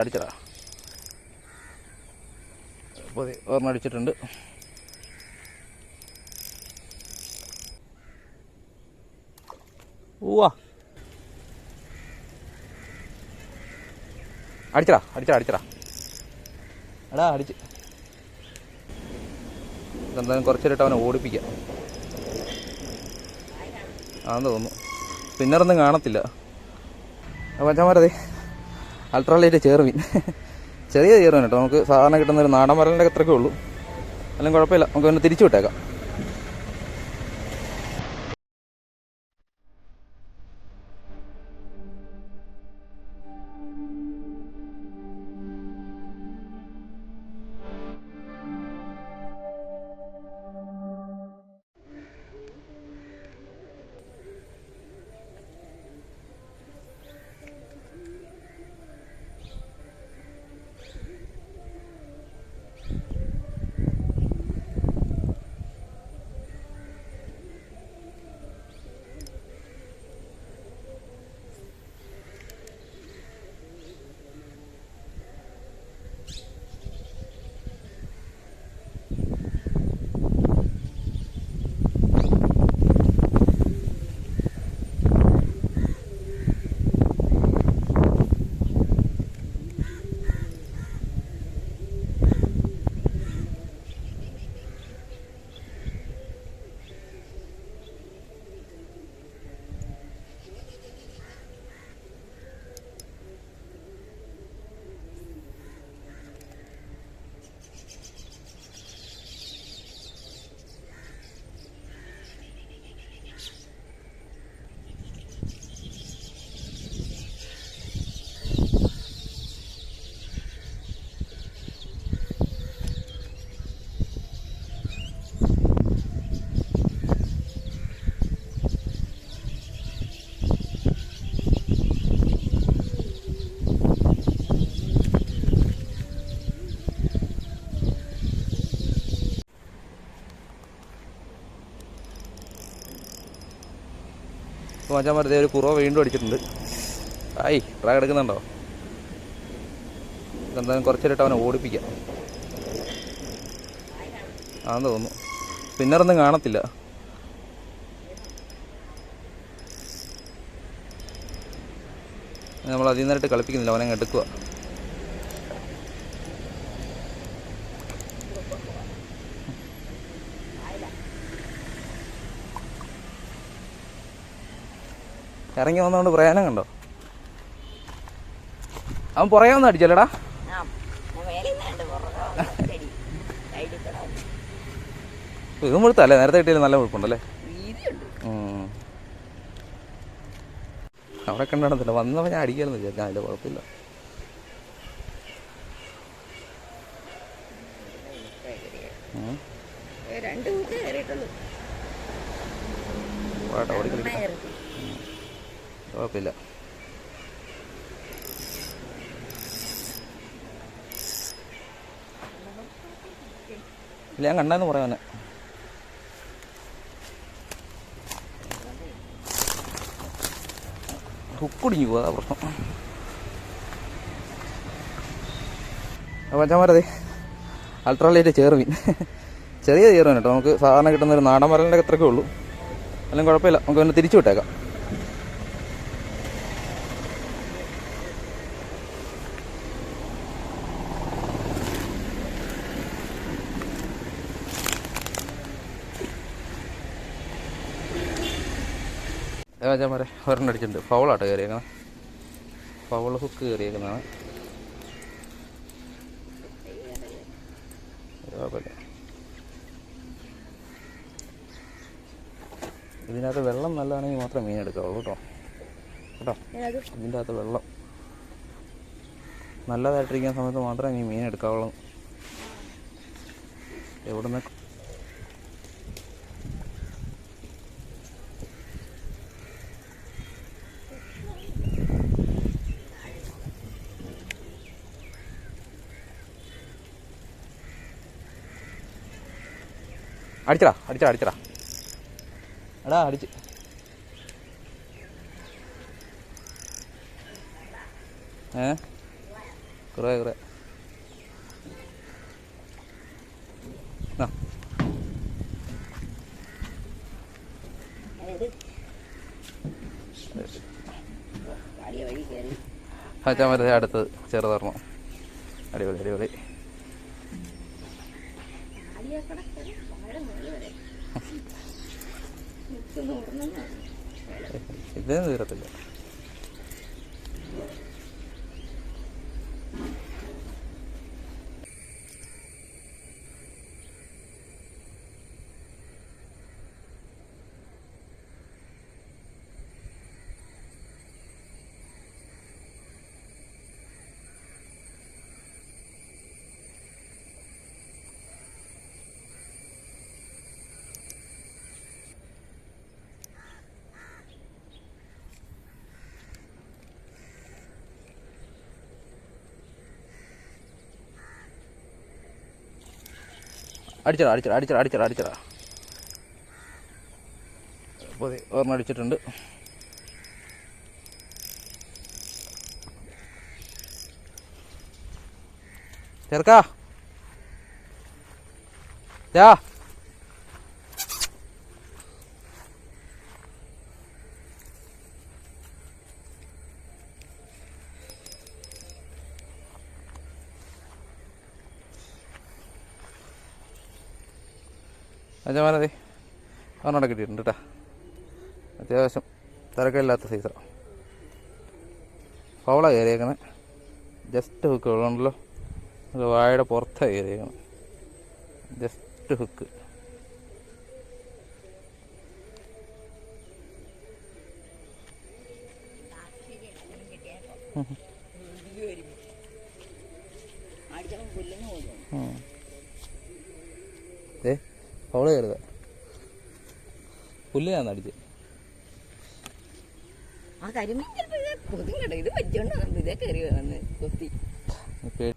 അടിച്ചടാ. അപ്പോൾ ഒരെണ്ണം അടിച്ചിട്ടുണ്ട്. അടിച്ചടാ അടിച്ചടാ അടിച്ചടാ. എടാ അടിച്ച്. എന്തായാലും കുറച്ചേരിട്ട് അവനെ ഓടിപ്പിക്കാം. ആണെന്ന് തോന്നുന്നു. പിന്നറൊന്നും കാണത്തില്ല. പച്ചമരതെ അൾട്രാലൈറ്റ് ചേർമീൻ ചെറിയ ചേർമീൻ കേട്ടോ. നമുക്ക് സാധാരണ കിട്ടുന്ന ഒരു നാടൻ മരലിന്റെ അത്രയൊക്കെ ഉള്ളൂ. അല്ലെങ്കിൽ കുഴപ്പമില്ല. നമുക്ക് പിന്നെ തിരിച്ചു വിട്ടേക്കാം. അപ്പോൾ മച്ചാൻ ഒരു കുറവ് വീണ്ടും അടിച്ചിട്ടുണ്ട്. ആയി ട്രാ എടുക്കുന്നുണ്ടോ? എന്തായാലും കുറച്ചേരിട്ട് അവനെ ഓടിപ്പിക്കാം. ആന്ന് തോന്നുന്നു. പിന്നറൊന്നും കാണത്തില്ല. നമ്മൾ അതിൽ നിന്നിട്ട് കളിപ്പിക്കുന്നില്ല അവനെ എടുക്കുക ഇറങ്ങി വന്നതുകൊണ്ട് പ്രയാനം കണ്ടോ? അവൻ പുറകെ വന്ന് അടിച്ചല്ലേടാ. ഇത് മുഴുത്തല്ലേ നേരത്തെ കിട്ടിയാലും നല്ല മുഴുപ്പുണ്ടല്ലേ. അവിടെ കണ്ടാണത്തില്ല വന്നപ്പോൾ ഞാൻ അടിക്കാമെന്ന് വിചാരിക്കാം അതിന്റെ കുഴപ്പമില്ല. ഉം. കുഴപ്പമില്ല. ഇല്ല ഞാൻ കണ്ടെന്ന് പറയാൻ ഹുക്കുടിഞ്ഞു പോകും അതാ പ്രശ്നം. അപ്പോൾ അച്ഛന്മാരതെ അൾട്രാലൈറ്റ് ചേർമീൻ ചെറിയ ചേർമീൻ കേട്ടോ. നമുക്ക് സാധാരണ കിട്ടുന്ന ഒരു നാടൻ മരലിന്റെ അത്രയ്ക്കേ ഉള്ളൂ. അല്ലെങ്കിൽ കുഴപ്പമില്ല. നമുക്ക് പിന്നെ തിരിച്ചു വിട്ടേക്കാം. രാജാമാരെ ഒരെണ്ണം അടിച്ചിട്ടുണ്ട്. ഫൗളാട്ടോ കയറിയേക്കുന്നത് ഫൗൾ ഹുക്ക് കയറിയേക്കുന്നതാണ്. ഇതിനകത്ത് വെള്ളം നല്ലതാണെങ്കിൽ മാത്രമേ മീൻ എടുക്കാവുള്ളൂ കേട്ടോ. കേട്ടോ? ഇതിന്റെ അകത്ത് വെള്ളം നല്ലതായിട്ടിരിക്കുന്ന സമയത്ത് മാത്രമേ നീ മീൻ എടുക്കാവുള്ളൂ. എവിടുന്ന് അടിച്ചടാ അടിച്ചടാ അടിച്ചടാ. എടാ അടിച്ച്. ഏ? കുറേ കുറേ. മറ്റേ അച്ഛാമരത്തെ അടുത്തത്. ചെറുതരണം അടിപൊളി അടിപൊളി. ഉടനെന്ന് തീരത്തില്ല. അടിച്ചടാ അടിച്ചടാ അടിച്ചടാ അടിച്ചടാ അടിച്ചടാ. അപ്പോൾ ഓർമ്മ അടിച്ചിട്ടുണ്ട്. ചെറുക്കാ. യാ അജമാനതേ അവനോടെ കിട്ടിയിട്ടുണ്ട് കേട്ടോ അത്യാവശ്യം തിരക്കില്ലാത്ത സൈസാണ് പവള കയറിയേക്കണേ. ജസ്റ്റ് ഹുക്ക് ഉള്ളതുണ്ടല്ലോ അത് വാഴയുടെ പുറത്താണ് കയറിയേക്കണം. ജസ്റ്റ് ഹുക്ക് ഏ പവള പുല്ല് പുല്ലിനാന്ന് അടിച്ച്? ആ കരിമീൻ ഇത് കൊതും ഇത് പറ്റിയോണ്ട് വന്നു ഇതേ കയറി വന്ന് കൊത്തി. പേ-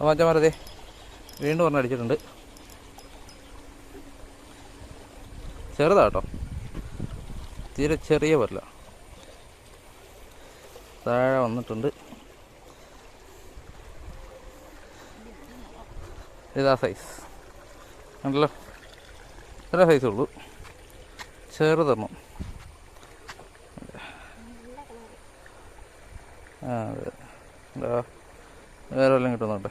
അപ്പോൾ വീണ്ടും പറഞ്ഞ് അടിച്ചിട്ടുണ്ട്. ചെറുതാ കേട്ടോ. തീരെ ചെറിയ പല്ല താഴെ വന്നിട്ടുണ്ട്. ഇതാ സൈസ് ഉണ്ടല്ലോ ഇത്ര സൈസേ ഉള്ളൂ. ചെറുതെണ്ണം ആ അതെ. വേറെ വല്ലതും കിട്ടുന്നുണ്ട്?